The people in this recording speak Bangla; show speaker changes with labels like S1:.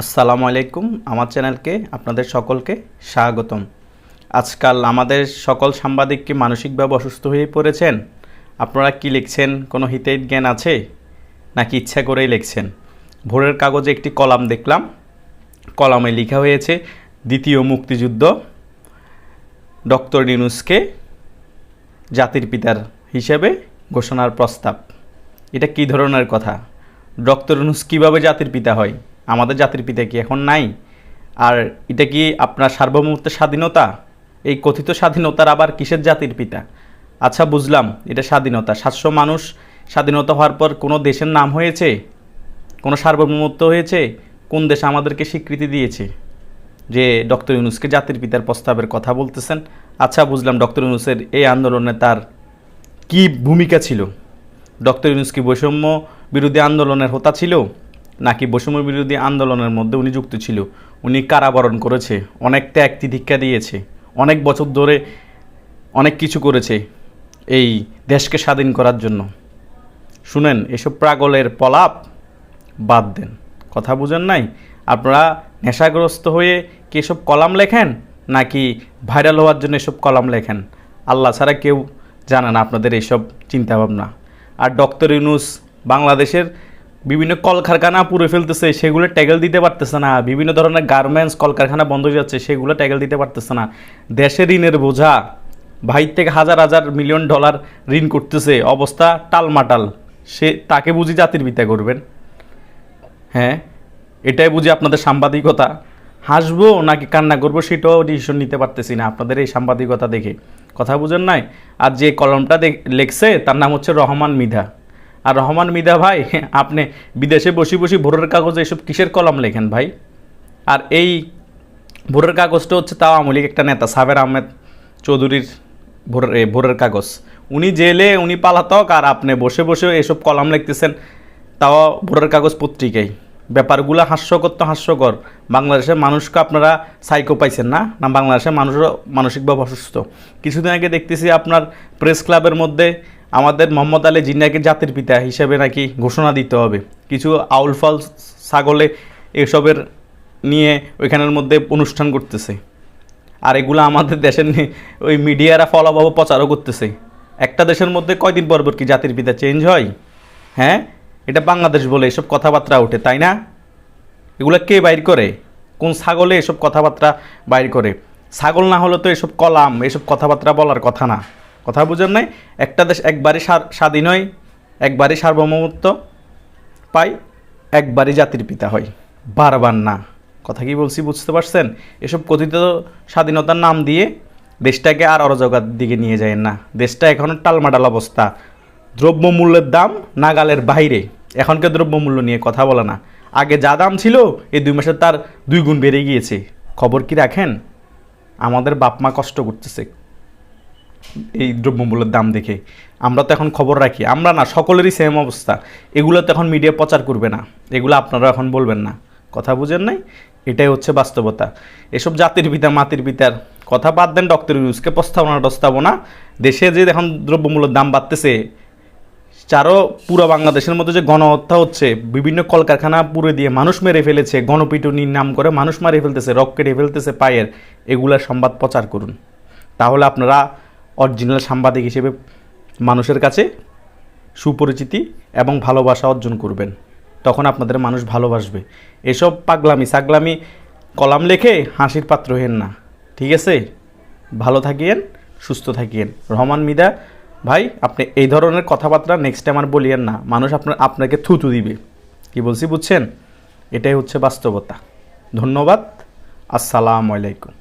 S1: আসসালামু আলাইকুম। আমার চ্যানেলকে আপনাদের সকলকে স্বাগতম। আজকাল আমাদের সকল সাংবাদিক কি মানসিকভাবে অসুস্থ হয়ে পড়েছেন? আপনারা কি লিখছেন? কোনো হিতের জ্ঞান আছে? নাকি ইচ্ছা করেই লিখছেন? ভোরের কাগজে একটি কলাম দেখলাম। কলামে লেখা হয়েছে, দ্বিতীয় মুক্তিযুদ্ধ ডক্টর নিনুসকে জাতির পিতার হিসেবে ঘোষণার প্রস্তাব। এটা কী ধরনের কথা? ডক্টর ইউনুস কীভাবে জাতির পিতা হয়? আমাদের জাতির পিতা কি এখন নাই? আর এটা কি আপনার সার্বভৌমত্বের স্বাধীনতা? এই কথিত স্বাধীনতার আবার কিসের জাতির পিতা? আচ্ছা বুঝলাম, এটা স্বাধীনতা। সাতশো মানুষ স্বাধীনতা হওয়ার পর কোনো দেশের নাম হয়েছে? কোনো সার্বভৌমত্ব হয়েছে? কোন দেশ আমাদেরকে স্বীকৃতি দিয়েছে? যে ডক্টর ইউনুসকে জাতির পিতার প্রস্তাবের কথা বলতেছেন। আচ্ছা বুঝলাম, ডক্টর ইউনুসের এই আন্দোলনে তার কি ভূমিকা ছিল? ডক্টর ইউনুস কি বৈষম্য বিরোধী আন্দোলনের হোতা ছিল? নাকি বৈষম্য বিরোধী আন্দোলনের মধ্যে উনি যুক্ত ছিল? উনি কারাবরণ করেছে, অনেক ত্যাগ তিধিক্ষা দিয়েছে, অনেক বছর ধরে অনেক কিছু করেছে এই দেশকে স্বাধীন করার জন্য। শুনেন, এসব প্রাগলের পলাপ বাদ দেন। কথা বুঝেন নাই? আপনারা নেশাগ্রস্ত হয়ে কি এসব কলাম লেখেন? নাকি ভাইরাল হওয়ার জন্য এসব কলাম লেখেন? আল্লাহ ছাড়া কেউ জানে না আপনাদের এইসব চিন্তাভাবনা। আর ডক্টর ইউনুস বাংলাদেশের বিভিন্ন কলকারখানা পুড়ে ফেলতেছে, সেগুলো ট্যাগেল দিতে পারতেছে না। বিভিন্ন ধরনের গার্মেন্টস কলকারখানা বন্ধ হয়ে যাচ্ছে, সেগুলো ট্যাগেল দিতে পারতেছে না। দেশের ঋণের বোঝা, ভাই থেকে হাজার হাজার মিলিয়ন ডলার ঋণ করতেছে, অবস্থা টালমাটাল। সে তাকে বুঝি জাতির পিতা করবেন? হ্যাঁ এটাই বুঝি আপনাদের সাংবাদিকতা। হাসবো নাকি কান্না করব সেটাও ডিসিশন নিতে পারতেছি না, আপনাদের এই সাংবাদিকতা দেখে। কথা বুঝেন নাই? আর যে কলমটা লেখছে, তার নাম হচ্ছে রহমান মিধা। আর রহমান মিধা ভাই, আপনি বিদেশে বসে বসে ভোরের কাগজে এসব কিসের কলম লেখেন ভাই? আর এই ভোরের কাগজটা হচ্ছে তাও আওয়ামী লীগ একটা নেতা, সাবের আহমেদ চৌধুরীর ভোরের ভোরের কাগজ। উনি জেলে, উনি পালাতক আর আপনি বসে বসে এসব কলাম লিখতেছেন তাও ভোরের কাগজ পত্রিকায়। ব্যাপারগুলো হাস্যকর তো হাস্যকর। বাংলাদেশের মানুষকে আপনারা সাইকো পাইছেন না? না, বাংলাদেশের মানুষও মানসিকভাবে অসুস্থ। কিছুদিন আগে দেখতেছি আপনার প্রেস ক্লাবের মধ্যে আমাদের মোহাম্মদ আলী জিন্নাকে জাতির পিতা হিসেবে নাকি ঘোষণা দিতে হবে। কিছু আউল ফল, ছাগলে এসবের নিয়ে ওইখানের মধ্যে অনুষ্ঠান করতেছে। আর এগুলো আমাদের দেশের নি- ওই মিডিয়ারা ফলাভাবে প্রচারও করতেছে। একটা দেশের মধ্যে কয়দিন পর পর কি জাতির পিতা চেঞ্জ হয়? হ্যাঁ? এটা বাংলাদেশ বলে এসব কথাবার্তা ওঠে, তাই না? এগুলো কে বাইর করে? কোন ছাগলে এসব কথাবার্তা বাইর করে? ছাগল না হলে তো এসব কলাম, এসব কথাবার্তা বলার কথা না। কথা বুঝেন নাই? একটা দেশ একবারই স্বাধীন হয় একবারই সার্বভৌমত্ব পাই একবারই জাতির পিতা হয়। বারবার না। কথা কি বলছি বুঝতে পারছেন? এসব কথিত স্বাধীনতার নাম দিয়ে দেশটাকে আর অরাজকার দিকে নিয়ে যায় না। দেশটা এখনও টালমাটাল অবস্থা। দ্রব্যমূল্যের দাম নাগালের বাইরে। এখনকার দ্রব্যমূল্য নিয়ে কথা বলে না। আগে যা দাম ছিল, এই দুই মাসে তার দুই গুণ বেড়ে গিয়েছে। খবর কি রাখেন? আমাদের বাপ মা কষ্ট করতেছে। এই দ্রব্যমূল্যের দাম দেখে। আমরা তো এখন খবর রাখি। আমরা না, সকলেরই সেম অবস্থা। এগুলো তো এখন মিডিয়া প্রচার করবে না। এগুলো আপনারা এখন বলবেন না। কথা বুঝেন নাই? এটাই হচ্ছে বাস্তবতা। এসব জাতির পিতা মাতির পিতার কথা বাদ দেন ডক্টর ইউজকে প্রস্তাবনা প্রস্তাবনা দেশে যে এখন দ্রব্যমূল্যের দাম বাড়তেছে, চারো পুরো বাংলাদেশের মধ্যে যে গণহত্যা হচ্ছে, বিভিন্ন কলকারখানা পুড়ে দিয়ে মানুষ মেরে ফেলেছে, গণপিটুনির নাম করে মানুষ মারে ফেলতেছে রক কেটে ফেলতেছে পায়ের এগুলার সংবাদ প্রচার করুন। তাহলে আপনারা অরিজিনাল সাংবাদিক হিসেবে মানুষের কাছে সুপরিচিতি এবং ভালোবাসা অর্জন করবেন। তখন আপনাদের মানুষ ভালোবাসবে। এসব পাগলামি, সাগলামি, কলাম লেখে হাসির পাত্র হেন না। ঠিক আছে? ভালো থাকিয়েন, সুস্থ থাকিয়েন। রহমান মিদা, ভাই, আপনি এই ধরনের কথাবার্তা নেক্সট টাইম আর বলিয়েন না। মানুষ আপনার, আপনাকে থুতু দিবে। কি বলছি বুঝছেন? এটাই হচ্ছে বাস্তবতা। ধন্যবাদ। আসসালামু আলাইকুম।